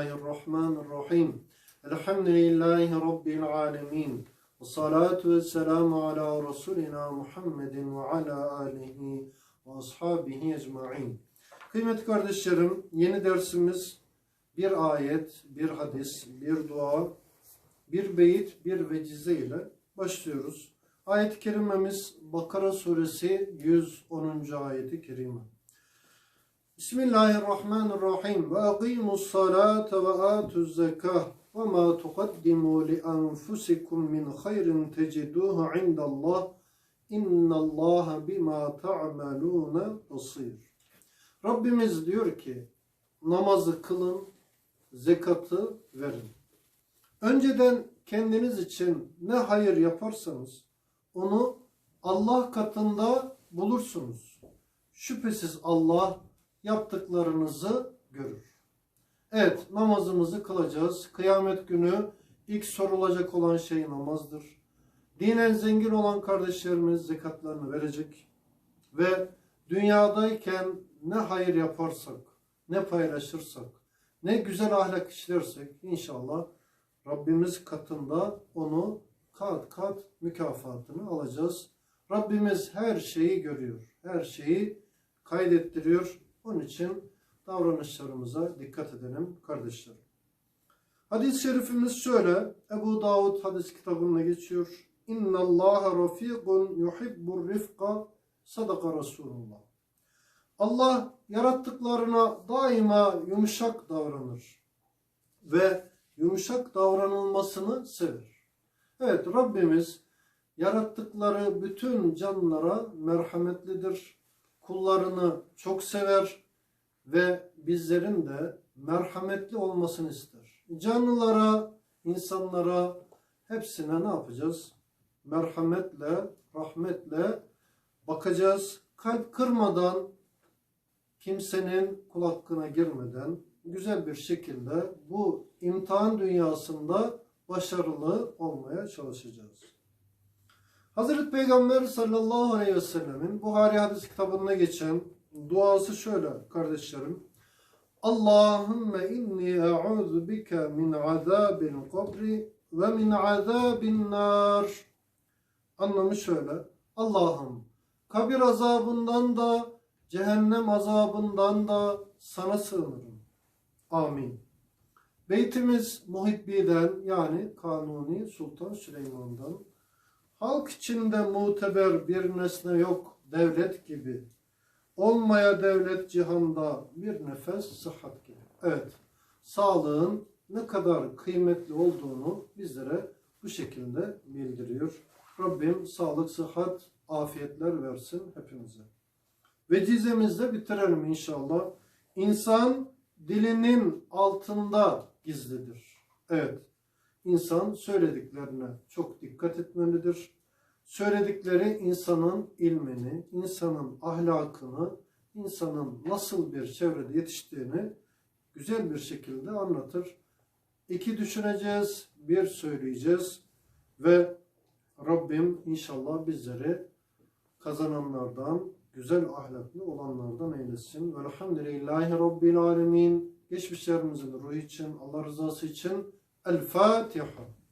Bismillahirrahmanirrahim. Elhamdülillahi Rabbil alemin. Ve salatu ve selamu ala Resulina Muhammedin ve ala alihi ve ashabihi ecma'in. Kıymetli kardeşlerim, yeni dersimiz bir ayet, bir hadis, bir dua, bir beyit, bir vecize ile başlıyoruz. Ayet-i kerimemiz Bakara suresi 110. ayeti kerime. Bismillahirrahmanirrahim. Ve aqimus salate ve atuz zekah ve ma tuqaddimu li anfusikum min hayrin teciduhu indallah innallaha bima ta'maluna basir. Rabbimiz diyor ki namazı kılın, zekatı verin. Önceden kendiniz için ne hayır yaparsanız onu Allah katında bulursunuz. Şüphesiz Allah yaptıklarınızı görür. Evet namazımızı kılacağız. Kıyamet günü ilk sorulacak olan şey namazdır. Dinen zengin olan kardeşlerimiz zekatlarını verecek. Ve dünyadayken ne hayır yaparsak, ne paylaşırsak, ne güzel ahlak işlersek inşallah Rabbimiz katında onu kat kat mükafatını alacağız. Rabbimiz her şeyi görüyor. Her şeyi kaydettiriyor. Onun için davranışlarımıza dikkat edelim kardeşlerim. Hadis-i şerifimiz şöyle. Ebu Davud hadis kitabında geçiyor. İnna Allah rafiqun yuhibbur rifqa sadaka Resulullah. Allah yarattıklarına daima yumuşak davranır ve yumuşak davranılmasını sever. Evet Rabbimiz yarattıkları bütün canlılara merhametlidir. Kullarını çok sever ve bizlerin de merhametli olmasını ister. Canlılara, insanlara hepsine ne yapacağız? Merhametle, rahmetle bakacağız. Kalp kırmadan, kimsenin kul hakkına girmeden güzel bir şekilde bu imtihan dünyasında başarılı olmaya çalışacağız. Hazreti Peygamber sallallahu aleyhi ve sellemin Buhari hadis kitabında geçen duası şöyle kardeşlerim. Allahümme inni e'udhu bike min azabil kabri ve min azabin nar. Anlamı şöyle. Allah'ım kabir azabından da cehennem azabından da sana sığınırım. Amin. Beytimiz Muhibbi'den yani Kanuni Sultan Süleyman'dan halk içinde muteber bir nesne yok devlet gibi. Olmaya devlet cihanda bir nefes sıhhat gibi. Evet, sağlığın ne kadar kıymetli olduğunu bizlere bu şekilde bildiriyor. Rabbim sağlık, sıhhat, afiyetler versin hepimize. Vecizemizde bitirelim inşallah. İnsan dilinin altında gizlidir. Evet, insan söylediklerine çok dikkat etmelidir. Söyledikleri insanın ilmini, insanın ahlakını, insanın nasıl bir çevrede yetiştiğini güzel bir şekilde anlatır. İki düşüneceğiz, bir söyleyeceğiz ve Rabbim inşallah bizleri kazananlardan, güzel ahlaklı olanlardan eylesin. Velhamdülillahi Rabbil Alemin. Geçmişlerimizin ruhu için, Allah rızası için الفاتحة.